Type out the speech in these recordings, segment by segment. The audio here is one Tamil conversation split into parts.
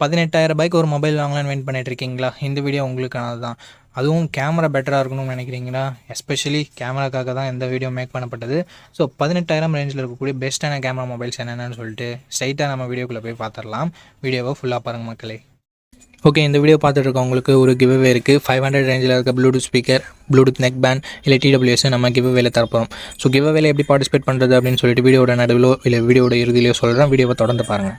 பதினெட்டாயிரம் ரூபாய்க்கு ஒரு மொபைல் வாங்கலாம்னு வெயிட் பண்ணிட்டு இருக்கீங்களா இந்த வீடியோ உங்களுக்கானது தான் அதுவும் கேமரா பெட்டராக இருக்கணும்னு நினைக்கிறீங்களா? எஸ்பெஷலி கேமராக்காக தான் இந்த வீடியோ மேக் பண்ணப்பட்டது. ஸோ பதினெட்டாயிரம் ரேஞ்சில் இருக்கக்கூடிய பெஸ்ட்டான கேமரா மொபைல்ஸ் என்னென்னு சொல்லிட்டு ஸ்ட்ரைட்டாக நம்ம வீடியோக்குள்ளே போய் பார்த்துடலாம் வீடியோவை ஃபுல்லாக பாருங்கள் மக்களே. ஓகே இந்த வீடியோ பார்த்துட்டு இருக்கவங்களுக்கு ஒரு கிவ்வே இருக்குது ஃபைவ் ஹண்ட்ரட் ரேஞ்சில் இருக்க Bluetooth speaker Bluetooth neck band இல்லை டிடபிள்யூஎஸ் நம்ம கிவ்வேல தரப்போம் ஸோ கிவ்வேல எப்படி பார்ட்டிசிபேட் பண்ணுறது அப்படின்னு சொல்லிட்டு வீடியோட நடுவிலோ இல்லை வீடியோட இறுதியிலோ சொல்கிறேன் வீடியோவை தொடர்ந்து பாருங்கள்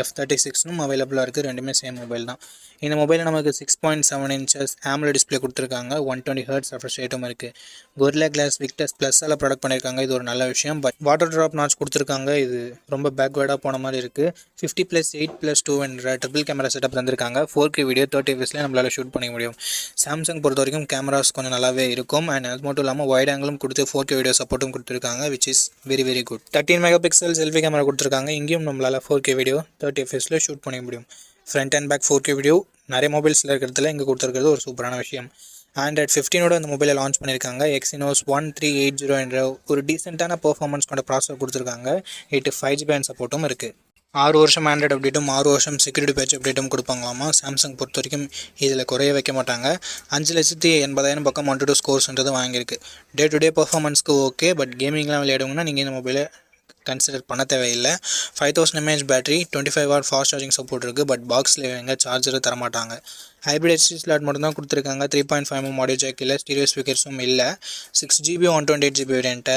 எஃப் தேர்ட்டி சிக்ஸ்னும் அவைலபிளாக இருக்குது ரெண்டுமே சேம் மொபைல் தான். இந்த மொபைலில் நமக்கு six point seven inches AMOLED display கொடுத்துருக்காங்க. ஒன் டுவெண்ட்டி ஹர்ட்ஸ் ரெஃப்ரெஷ் ரேட்டும் இருக்குது கொர்லா கிளாஸ் விக்டஸ் ப்ளஸ்ஸால் ப்ராடக்ட் பண்ணியிருக்காங்க இது ஒரு நல்ல விஷயம். பட் வாட்டர் ட்ராப் நாட்ச் கொடுத்துருக்காங்க. இது ரொம்ப பேக்வேர்டாக போன மாதிரி இருக்குது fifty plus eight plus two என்ற ட்ரிபிள் கேமரா செட்டப் தந்திருக்காங்க. ஃபோர் கே வீடியோ தேர்ட்டி எஃப்எஸ்லேயே நம்மளால் ஷூட் பண்ணிக்க முடியும். சாம்சங் பொறுத்த வரைக்கும் கேமராஸ் கொஞ்சம் நல்லாவே இருக்கும். அண்ட் அது மட்டும் இல்லாமல் வைட் ஆங்கிளும் கொடுத்து ஃபோர் கே வீடியோ சப்போர்ட்டும் கொடுத்துருக்காங்க which is very very good thirteen mega pixel selfie camera கொடுத்துருக்காங்க. இங்கேயும் நம்மளால் ஃபோர் கே வீடியோ தேர்ட்டி எஃப்எஸில் ஷூட் பண்ணிக்க முடியும். Front and back four K video நிறைய மொபைல்ஸில் இருக்கிறதுல இங்கே கொடுத்துருக்கிறது ஒரு சூப்பரான விஷயம். ஆண்ட்ராய்ட் ஃபிஃப்டீனோட அந்த மொபைலை லான்ச் பண்ணியிருக்காங்க. Exynos one three eight zero என்ற ஒரு டீசெண்டான பர்ஃபார்மன்ஸ் கொண்ட ப்ராசஸர் கொடுத்துருக்காங்க. எயிட்டு ஃபைவ் ஜிபி அண்ட் சப்போர்ட்டும் இருக்குது ஆறு வருஷம் ஆண்ட்ராய்டு அப்டேட்டும் ஆறு வருஷம் செக்யூரிட்டி பேட்ச் அப்டேட்டும் கொடுப்பாங்களாமா? சாம்சங் பொறுத்த வரைக்கும் இதில் குறைய வைக்க மாட்டாங்க. அஞ்சு லட்சத்தி எண்பதாயிரம் பக்கம் ஒன் டூ ஸ்கோர்ஸ்ன்றது வாங்கியிருக்கு. டே டு டே பர்ஃபார்மன்ஸ்க்கு ஓகே பட் கேமிங்லாம் விளையாடுங்கன்னா நீங்கள் இந்த மொபைலை கன்சிடர் பண்ண தேவையில்லை. Five thousand mAh battery twenty five hour fast charging support இருக்குது பட் பாக்ஸில் எங்கே சார்ஜர் தரமாட்டாங்க. ஹைப்ரிட் ஹெச்டி ஸ்லாட் மட்டும் தான் கொடுத்துருக்காங்க. த்ரீ பாயிண்ட் ஃபைவ் மாடியோ ஆடியோ ஜாக் இல்லை ஸ்டீரியோ ஸ்பீக்கர்ஸும் இல்லை. Six GB one twenty eight GB variant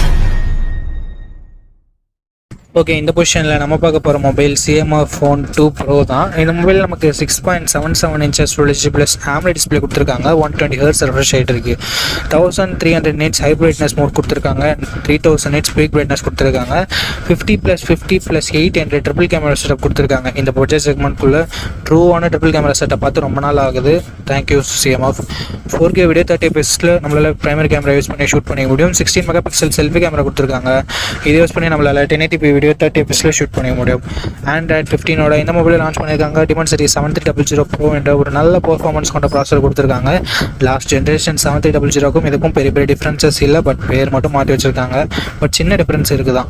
okay இந்த பொசிஷனில் நம்ம பார்க்க போகிற mobile CMF phone two pro தான். இந்த மொபைல் நமக்கு six point seven seven inches storage plus AMOLED display கொடுத்துருக்காங்க. ஒன் டுவெண்ட்டி ஹர்ஸ் ரெஃப்ரெஷ் ஆகிட்டு இருக்கு. Thousand three hundred nits high brightness mode கொடுத்துருக்காங்க. Three thousand nits peak brightness கொடுத்துருக்காங்க. Fifty plus fifty plus eight hundred triple camera setup கொடுத்துருக்காங்க. இந்த பட்ஜெட் செக்மெண்ட்குள்ளே ட்ரூவான ட்ரிபிள் கேமரா செட்டப் பார்த்து ரொம்ப நாள் ஆகுது. Thank you CMF four K video thirty பெஸ்ட்டில் நம்மளால் பிரைமரி கேமரா யூஸ் பண்ணி ஷூட் பண்ணிக்க முடியும். Sixteen mega pixel selfie camera கொடுத்துருக்காங்க. இதை யூஸ் பண்ணி நம்மளால் டென் எயிட்டி வீடியோ தேர்ட்டி எஃப்எஸில் ஷூட் பண்ணிக்க முடியும். ஆண்ட்ராய்ட் ஃபிஃப்டீனோட இந்த மொபைல் லான்ச் பண்ணியிருக்காங்க Dimensity seven three double zero pro என்ற ஒரு நல்ல பர்ஃபார்மன்ஸ் கொண்ட ப்ராசர் கொடுத்துருக்காங்க. Last generation seven three double ஜீரோக்கும் இதுக்கும் பெரிய பெரிய டிஃப்ரென்சஸ் இல்லை. பட் பேர் மட்டும் மாற்றி வச்சிருக்காங்க. பட் சின்ன டிஃப்ரென்ஸ் இருக்குது தான்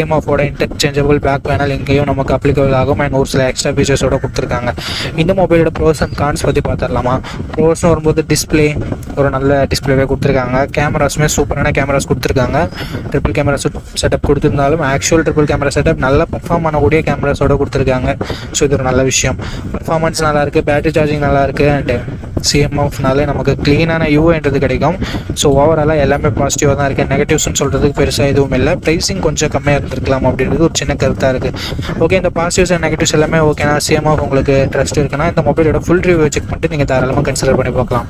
ஆஃபோட இன்டர்சேஞ்சபிள் பேக் பேனல் இங்கேயும் நமக்கு அப்ளிகபிள் ஆகும் அண்ட் ஒரு சில எக்ஸ்ட்ரா ஃபீச்சர்ஸோட கொடுத்துருக்காங்க. இந்த மொபைலோட ப்ரோஸ் அண்ட் கான்ஸ் பற்றி பார்த்துடலாமா? ப்ரோஸ்னு வரும்போது டிஸ்பிளே ஒரு நல்ல டிஸ்பிளேவே கொடுத்துருக்காங்க. கேமராஸுமே சூப்பரான கேமராஸ் கொடுத்துருக்காங்க. ட்ரிபிள் கேமரா செட்டப் கொடுத்துருந்தாலும் ஆக்சுவல் ட்ரிபிள் கேமரா செட்டப் நல்லா பர்ஃபார்ம் பண்ணக்கூடிய கேமராஸோட கொடுத்துருக்காங்க. ஸோ இது ஒரு நல்ல விஷயம். பர்ஃபார்மன்ஸ் நல்லாயிருக்கு பேட்டரி சார்ஜிங் நல்லா இருக்குது அண்ட் சிஎம்எஃப்னாலே நமக்கு க்ளீனான யூஏன்றது கிடைக்கும். ஸோ ஓவராலாக எல்லாமே பாசிட்டிவாக தான் இருக்குது நெகட்டிவ்ஸ்னு சொல்கிறதுக்கு பெருசாக எதுவும் இல்லை. ப்ரைஸிங் கொஞ்சம் கம்மியாக இருந்திருக்கலாம் அப்படின்றது ஒரு சின்ன கருத்தாக இருக்குது ஓகே இந்த பாசிட்டிவ்ஸ் அண்ட் நெகட்டிவ்ஸ் எல்லாமே ஓகேனா சேமாக உங்களுக்கு ட்ரஸ்ட் இருக்குன்னா இந்த மொபைலோட ஃபுல் ரிவ்யூ செக் பண்ணிட்டு நீங்கள் தாராளமாக கன்சிடர் பண்ணி பார்க்கலாம்.